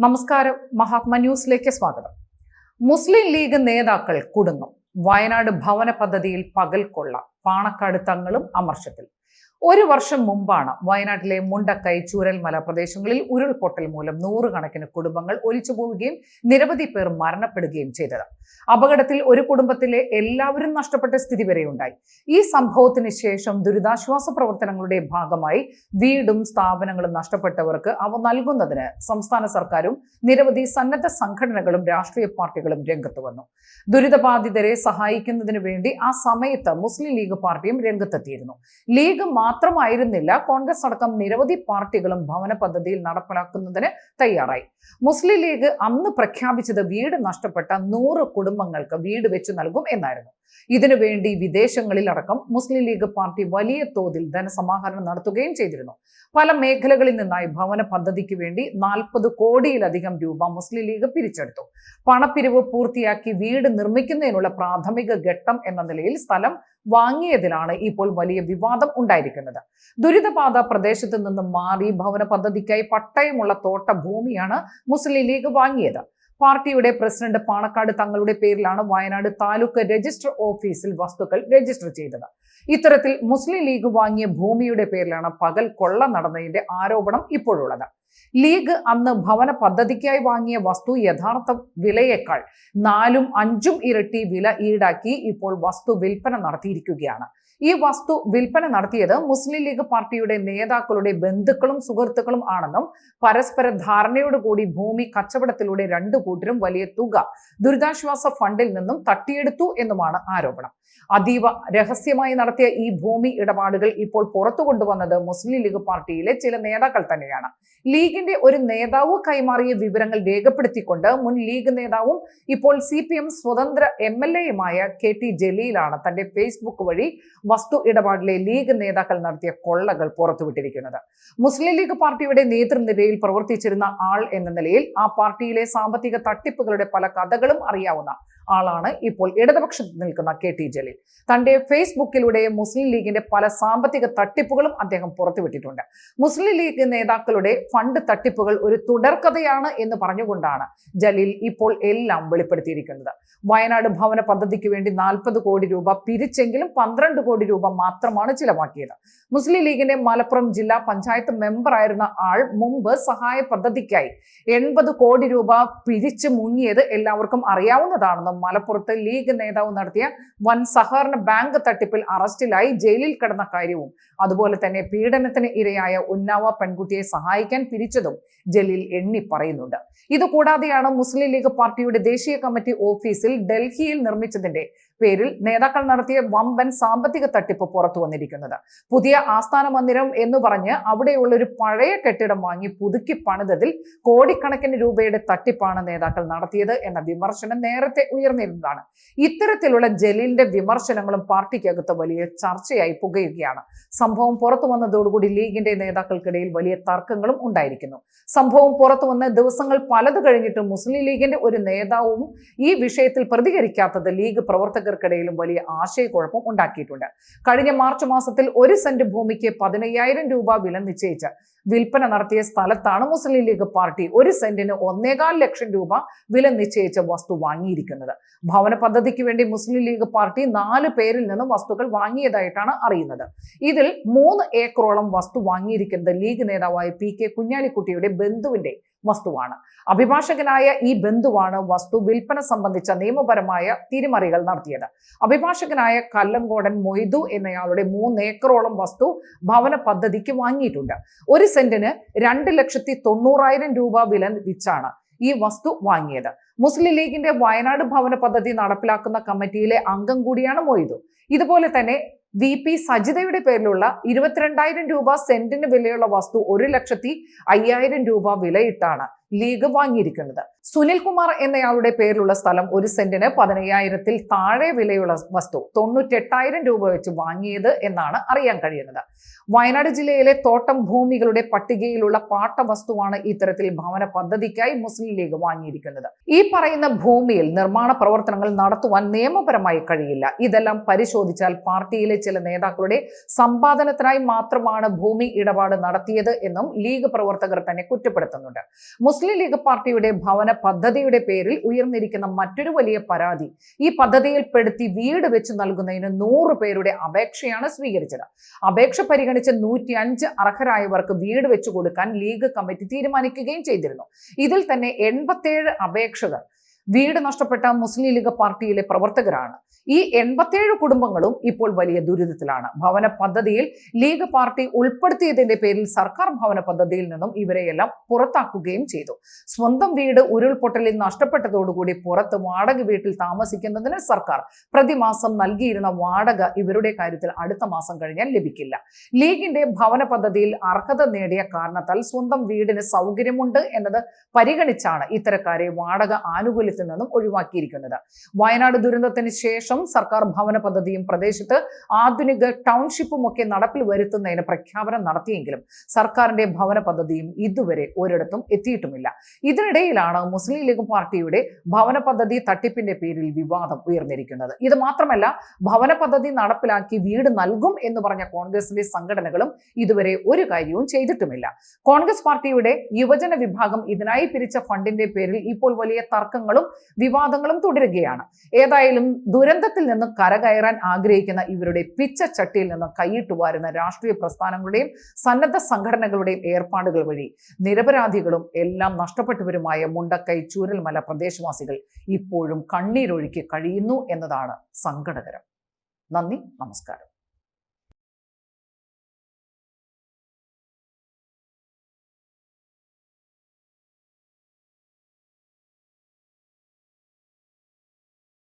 നമസ്കാരം. മഹാത്മ ന്യൂസിലേക്ക് സ്വാഗതം. മുസ്ലിം ലീഗ് നേതാക്കൾ കുടുങ്ങും. വയനാട് ഭവന പദ്ധതിയിൽ പകൽ കൊള്ള. പാണക്കാട് തങ്ങളും അമർഷത്തിൽ. ഒരു വർഷം മുമ്പാണ് വയനാട്ടിലെ മുണ്ടക്കൈ ചൂരൽമല പ്രദേശങ്ങളിൽ ഉരുൾപൊട്ടൽ മൂലം നൂറുകണക്കിന് കുടുംബങ്ങൾ ഒലിച്ചു പോവുകയും നിരവധി പേർ മരണപ്പെടുകയും ചെയ്തത്. അപകടത്തിൽ ഒരു കുടുംബത്തിലെ എല്ലാവരും നഷ്ടപ്പെട്ട സ്ഥിതി വരെയുണ്ടായി. ഈ സംഭവത്തിന് ശേഷം ദുരിതാശ്വാസ പ്രവർത്തനങ്ങളുടെ ഭാഗമായി വീടും സ്ഥാപനങ്ങളും നഷ്ടപ്പെട്ടവർക്ക് അവ നൽകുന്നതിന് സംസ്ഥാന സർക്കാരും നിരവധി സന്നദ്ധ സംഘടനകളും രാഷ്ട്രീയ പാർട്ടികളും രംഗത്ത് വന്നു. ദുരിതബാധിതരെ സഹായിക്കുന്നതിന് വേണ്ടി ആ സമയത്ത് മുസ്ലിം ലീഗ് പാർട്ടിയും രംഗത്തെത്തിയിരുന്നു. ലീഗ് മാത്രമായിരുന്നില്ല. കോൺഗ്രസ് അടക്കം നിരവധി പാർട്ടികളും ഭവന പദ്ധതിയിൽ നടപ്പിലാക്കുന്നതിന് തയ്യാറായി. മുസ്ലിം ലീഗ് അന്ന് പ്രഖ്യാപിച്ചത് വീട് നഷ്ടപ്പെട്ട നൂറ് കുടുംബങ്ങൾക്ക് വീട് വെച്ചു നൽകും എന്നായിരുന്നു. ഇതിനു വേണ്ടി വിദേശങ്ങളിൽ അടക്കം മുസ്ലിം ലീഗ് പാർട്ടി വലിയ തോതിൽ ധനസമാഹരണം നടത്തുകയും ചെയ്തിരുന്നു. പല മേഖലകളിൽ നിന്നായി ഭവന പദ്ധതിക്ക് വേണ്ടി നാൽപ്പത് കോടിയിലധികം രൂപ മുസ്ലിം ലീഗ് പിരിച്ചെടുത്തു. പണപ്പിരിവ് പൂർത്തിയാക്കി വീട് നിർമ്മിക്കുന്നതിനുള്ള പ്രാഥമിക ഘട്ടം എന്ന നിലയിൽ സ്ഥലം വാങ്ങിയതിലാണ് ഇപ്പോൾ വലിയ വിവാദം ഉണ്ടായിരിക്കുന്നത്. ദുരിതബാധ പ്രദേശത്ത് നിന്നും മാറി ഭവന പദ്ധതിക്കായി പട്ടയമുള്ള തോട്ട ഭൂമിയാണ് മുസ്ലിം ലീഗ് വാങ്ങിയത്. പാർട്ടിയുടെ പ്രസിഡന്റ് പാണക്കാട് തങ്ങളുടെ പേരിലാണ് വയനാട് താലൂക്ക് രജിസ്റ്റർ ഓഫീസിൽ വസ്തുക്കൾ രജിസ്റ്റർ ചെയ്തത്. ഇത്തരത്തിൽ മുസ്ലിം ലീഗ് വാങ്ങിയ ഭൂമിയുടെ പേരിലാണ് പകൽ കൊള്ള നടന്നതിന്റെ ആരോപണം ഇപ്പോഴുള്ളത്. ലീഗ് അന്ന് ഭവന പദ്ധതിക്കായി വാങ്ങിയ വസ്തു യഥാർത്ഥ വിലയേക്കാൾ നാലും അഞ്ചും ഇരട്ടി വില ഈടാക്കി ഇപ്പോൾ വസ്തു വിൽപ്പന നടത്തിയിരിക്കുകയാണ്. ഈ വസ്തു വിൽപ്പന നടത്തിയത് മുസ്ലിം ലീഗ് പാർട്ടിയുടെ നേതാക്കളുടെ ബന്ധുക്കളും സുഹൃത്തുക്കളും ആണെന്നും പരസ്പര ധാരണയോടുകൂടി ഭൂമി കച്ചവടത്തിലൂടെ രണ്ടു കൂട്ടരും വലിയ തുക ദുരിതാശ്വാസ ഫണ്ടിൽ നിന്നും തട്ടിയെടുത്തു എന്നുമാണ് ആരോപണം. അതീവ രഹസ്യമായി നടത്തിയ ഈ ഭൂമി ഇടപാടുകൾ ഇപ്പോൾ പുറത്തു കൊണ്ടുവന്നത് മുസ്ലിം ലീഗ് പാർട്ടിയിലെ ചില നേതാക്കൾ തന്നെയാണ്. ലീഗിന്റെ ഒരു നേതാവ് കൈമാറിയ വിവരങ്ങൾ രേഖപ്പെടുത്തിക്കൊണ്ട് മുൻ ലീഗ് നേതാവും ഇപ്പോൾ സി സ്വതന്ത്ര എം എൽ എയുമായ കെ ടി ജലീലാണ് തന്റെ ഫേസ്ബുക്ക് വഴി വസ്തു ഇടപാടിലെ ലീഗ് നേതാക്കൾ നടത്തിയ കൊള്ളകൾ പുറത്തുവിട്ടിരിക്കുന്നത്. മുസ്ലിം ലീഗ് പാർട്ടിയുടെ നേതൃനിരയിൽ പ്രവർത്തിച്ചിരുന്ന ആൾ എന്ന നിലയിൽ ആ പാർട്ടിയിലെ സാമ്പത്തിക തട്ടിപ്പുകളുടെ പല കഥകളും അറിയാവുന്ന ആളാണ് ഇപ്പോൾ ഇടതുപക്ഷത്ത് നിൽക്കുന്ന കെ ടി ജലീൽ. തന്റെ ഫേസ്ബുക്കിലൂടെ മുസ്ലിം ലീഗിന്റെ പല സാമ്പത്തിക തട്ടിപ്പുകളും അദ്ദേഹം പുറത്തുവിട്ടിട്ടുണ്ട്. മുസ്ലിം ലീഗ് നേതാക്കളുടെ ഫണ്ട് തട്ടിപ്പുകൾ ഒരു തുടർക്കഥയാണ് എന്ന് പറഞ്ഞുകൊണ്ടാണ് ജലീൽ ഇപ്പോൾ എല്ലാം വെളിപ്പെടുത്തിയിരിക്കുന്നത്. വയനാട് ഭവന പദ്ധതിക്ക് വേണ്ടി നാൽപ്പത് കോടി രൂപ പിരിച്ചെങ്കിലും പന്ത്രണ്ട് കോടി രൂപ മാത്രമാണ് ചിലവാക്കിയത്. മുസ്ലിം ലീഗിന്റെ മലപ്പുറം ജില്ലാ പഞ്ചായത്ത് മെമ്പറായിരുന്ന ആൾ മുമ്പ് സഹായ പദ്ധതിക്കായി എൺപത് കോടി രൂപ പിരിച്ചു മുങ്ങിയത് എല്ലാവർക്കും അറിയാവുന്നതാണെന്നും മലപ്പുറത്ത് ലീഗ് നേതാവ് നടത്തിയ വൻ സഹകരണ ബാങ്ക് തട്ടിപ്പിൽ അറസ്റ്റിലായി ജയിലിൽ കിടന്ന കാര്യവും. അതുപോലെ തന്നെ പീഡനത്തിന് ഇരയായ ഉന്നാവ പെൺകുട്ടിയെ സഹായിക്കാൻ പിരിച്ചതും ജലീൽ എണ്ണി പറയുന്നുണ്ട്. ഇതുകൂടാതെയാണ് മുസ്ലിം ലീഗ് പാർട്ടിയുടെ ദേശീയ കമ്മിറ്റി ഓഫീസിൽ ഡൽഹിയിൽ നിർമ്മിച്ചതിന്റെ പേരിൽ നേതാക്കൾ നടത്തിയ വമ്പൻ സാമ്പത്തിക തട്ടിപ്പ് പുറത്തു വന്നിരിക്കുന്നത്. പുതിയ ആസ്ഥാന മന്ദിരം എന്ന് പറഞ്ഞ് അവിടെയുള്ള ഒരു പഴയ കെട്ടിടം വാങ്ങി പുതുക്കി പണിതതിൽ കോടിക്കണക്കിന് രൂപയുടെ തട്ടിപ്പാണ് നേതാക്കൾ നടത്തിയത് എന്ന വിമർശനം നേരത്തെ ഉയർന്നിരുന്നതാണ്. ഇത്തരത്തിലുള്ള ജലീലിന്റെ വിമർശനങ്ങളും പാർട്ടിക്കകത്ത് വലിയ ചർച്ചയായി പുകയുകയാണ്. സംഭവം പുറത്തു വന്നതോടുകൂടി ലീഗിന്റെ നേതാക്കൾക്കിടയിൽ വലിയ തർക്കങ്ങളും ഉണ്ടായിരിക്കുന്നു. സംഭവം പുറത്തു വന്ന ദിവസങ്ങൾ പലത് കഴിഞ്ഞിട്ടും മുസ്ലിം ലീഗിന്റെ ഒരു നേതാവും ഈ വിഷയത്തിൽ പ്രതികരിക്കാത്തത് ലീഗ് പ്രവർത്തകർക്കിടയിലും വലിയ ആശയക്കുഴപ്പം ഉണ്ടാക്കിയിട്ടുണ്ട്. കഴിഞ്ഞ മാർച്ച് മാസത്തിൽ ഒരു സെന്റ് ഭൂമിക്ക് പതിനയ്യായിരം രൂപ വില നിശ്ചയിച്ച് വിൽപ്പന നടത്തിയ സ്ഥലത്താണ് മുസ്ലിം ലീഗ് പാർട്ടി ഒരു സെന്റിന് ഒന്നേകാൽ ലക്ഷം രൂപ വില നിശ്ചയിച്ച വസ്തു വാങ്ങിയിരിക്കുന്നത്. ഭവന പദ്ധതിക്ക് വേണ്ടി മുസ്ലിം ലീഗ് പാർട്ടി നാല് പേരിൽ നിന്നും വസ്തുക്കൾ വാങ്ങിയതായിട്ടാണ് അറിയുന്നത്. ഇതിൽ മൂന്ന് ഏക്കറോളം വസ്തു വാങ്ങിയിരിക്കുന്നത് ലീഗ് നേതാവായ പി കെ കുഞ്ഞാലിക്കുട്ടിയുടെ ബന്ധുവിന്റെ വസ്തുവാണ്. അഭിഭാഷകനായ ഈ ബന്ധുവാണ് വസ്തു വിൽപ്പന സംബന്ധിച്ച നിയമപരമായ തിരിമറികൾ നടത്തിയത്. അഭിഭാഷകനായ കല്ലങ്കോടൻ മൊയ്തു എന്നയാളുടെ മൂന്ന് ഏക്കറോളം വസ്തു ഭവന പദ്ധതിക്ക് വാങ്ങിയിട്ടുണ്ട്. ഒരു സെന്റിന് രണ്ട് ലക്ഷത്തി തൊണ്ണൂറായിരം രൂപ വില വിച്ചാണ് ഈ വസ്തു വാങ്ങിയത്. മുസ്ലിം ലീഗിന്റെ വയനാട് ഭവന പദ്ധതി നടപ്പിലാക്കുന്ന കമ്മിറ്റിയിലെ അംഗം കൂടിയാണ് മൊയ്തു. ഇതുപോലെ തന്നെ വി പി സജിതയുടെ പേരിലുള്ള ഇരുപത്തിരണ്ടായിരം രൂപ സെന്റിന് വിലയുള്ള വസ്തു ഒരു ലക്ഷത്തി അയ്യായിരം രൂപ വിലയിട്ടാണ്. ലീഗ് വാങ്ങിയിരിക്കുന്നത്. സുനിൽ കുമാർ എന്നയാളുടെ പേരിലുള്ള സ്ഥലം ഒരു സെന്റിന് പതിനയ്യായിരത്തിൽ താഴെ വിലയുള്ള വസ്തു തൊണ്ണൂറ്റെട്ടായിരം രൂപ വെച്ച് വാങ്ങിയത് എന്നാണ് അറിയാൻ കഴിയുന്നത്. വയനാട് ജില്ലയിലെ തോട്ടം ഭൂമികളുടെ പട്ടികയിലുള്ള പാട്ട വസ്തുവാണ് ഇത്തരത്തിൽ ഭവന പദ്ധതിക്കായി മുസ്ലിം ലീഗ് വാങ്ങിയിരിക്കുന്നത്. ഈ പറയുന്ന ഭൂമിയിൽ നിർമ്മാണ പ്രവർത്തനങ്ങൾ നടത്തുവാൻ നിയമപരമായി കഴിയില്ല. ഇതെല്ലാം പരിശോധിച്ചാൽ പാർട്ടിയിലെ ചില നേതാക്കളുടെ സമ്പാദനത്തിനായി മാത്രമാണ് ഭൂമി ഇടപാട് നടത്തിയത് എന്നും ലീഗ് പ്രവർത്തകർ തന്നെ കുറ്റപ്പെടുത്തുന്നുണ്ട്. മുസ്ലിം ലീഗ് പാർട്ടിയുടെ ഭവന പദ്ധതിയുടെ പേരിൽ ഉയർന്നിരിക്കുന്ന മറ്റൊരു വലിയ പരാതി. ഈ പദ്ധതിയിൽപ്പെടുത്തി വീട് വെച്ച് നൽകുന്നതിന് നൂറ് പേരുടെ അപേക്ഷയാണ് സ്വീകരിച്ചത്. അപേക്ഷ പരിഗണിച്ച് നൂറ്റി അഞ്ച് അർഹരായവർക്ക് വീട് വെച്ചു കൊടുക്കാൻ ലീഗ് കമ്മിറ്റി തീരുമാനിക്കുകയും ചെയ്തിരുന്നു. ഇതിൽ തന്നെ എൺപത്തേഴ് അപേക്ഷകർ വീട് നഷ്ടപ്പെട്ട മുസ്ലിം ലീഗ് പാർട്ടിയിലെ പ്രവർത്തകരാണ്. ഈ എൺപത്തേഴ് കുടുംബങ്ങളും ഇപ്പോൾ വലിയ ദുരിതത്തിലാണ്. ഭവന പദ്ധതിയിൽ ലീഗ് പാർട്ടി ഉൾപ്പെടുത്തിയതിന്റെ പേരിൽ സർക്കാർ ഭവന പദ്ധതിയിൽ നിന്നും ഇവരെയെല്ലാം പുറത്താക്കുകയും ചെയ്തു. സ്വന്തം വീട് ഉരുൾപൊട്ടലിൽ നഷ്ടപ്പെട്ടതോടുകൂടി പുറത്ത് വാടക വീട്ടിൽ താമസിക്കുന്നതിന് സർക്കാർ പ്രതിമാസം നൽകിയിരുന്ന വാടക ഇവരുടെ കാര്യത്തിൽ അടുത്ത മാസം കഴിഞ്ഞാൽ ലഭിക്കില്ല. ലീഗിന്റെ ഭവന പദ്ധതിയിൽ അർഹത നേടിയ കാരണത്താൽ സ്വന്തം വീടിന് സൗകര്യമുണ്ട് എന്നത് പരിഗണിച്ചാണ് ഇത്തരക്കാരെ വാടക ആനുകൂല്യത്തിൽ നിന്നും ഒഴിവാക്കിയിരിക്കുന്നത്. വയനാട് ദുരന്തത്തിന് ശേഷം സർക്കാർ ഭവന പദ്ധതിയും പ്രദേശത്ത് ആധുനിക ടൗൺഷിപ്പും ഒക്കെ നടപ്പിൽ വരുത്തുന്നതിന് പ്രഖ്യാപനം നടത്തിയെങ്കിലും സർക്കാരിന്റെ ഭവന പദ്ധതിയും ഇതുവരെ ഒരിടത്തും എത്തിയിട്ടുമില്ല. ഇതിനിടയിലാണ് മുസ്ലിം ലീഗ് പാർട്ടിയുടെ ഭവന പദ്ധതി തട്ടിപ്പിന്റെ പേരിൽ വിവാദം ഉയർന്നിരിക്കുന്നത്. ഇത് മാത്രമല്ല ഭവന പദ്ധതി നടപ്പിലാക്കി വീട് നൽകും എന്ന് പറഞ്ഞ കോൺഗ്രസിന്റെ സംഘടനകളും ഇതുവരെ ഒരു കാര്യവും ചെയ്തിട്ടുമില്ല. കോൺഗ്രസ് പാർട്ടിയുടെ യുവജന വിഭാഗം ഇതിനായി പിരിച്ച ഫണ്ടിന്റെ പേരിൽ ഇപ്പോൾ വലിയ തർക്കങ്ങളും വിവാദങ്ങളും തുടരുകയാണ്. ഏതായാലും ദുരന്തത്തിൽ നിന്നും കരകയറാൻ ആഗ്രഹിക്കുന്ന ഇവരുടെ പിച്ചച്ചട്ടിയിൽ നിന്നും കൈയിട്ട് വാരുന്ന രാഷ്ട്രീയ പ്രസ്ഥാനങ്ങളുടെയും സന്നദ്ധ സംഘടനകളുടെയും ഏർപ്പാടുകൾ വഴി നിരപരാധികളും എല്ലാം നഷ്ടപ്പെട്ടവരുമായ മുണ്ടക്കൈ ചൂരൽമല പ്രദേശവാസികൾ ഇപ്പോഴും കണ്ണീരൊഴുക്കി കഴിയുന്നു എന്നതാണ് സങ്കടകരം. നന്ദി നമസ്കാരം.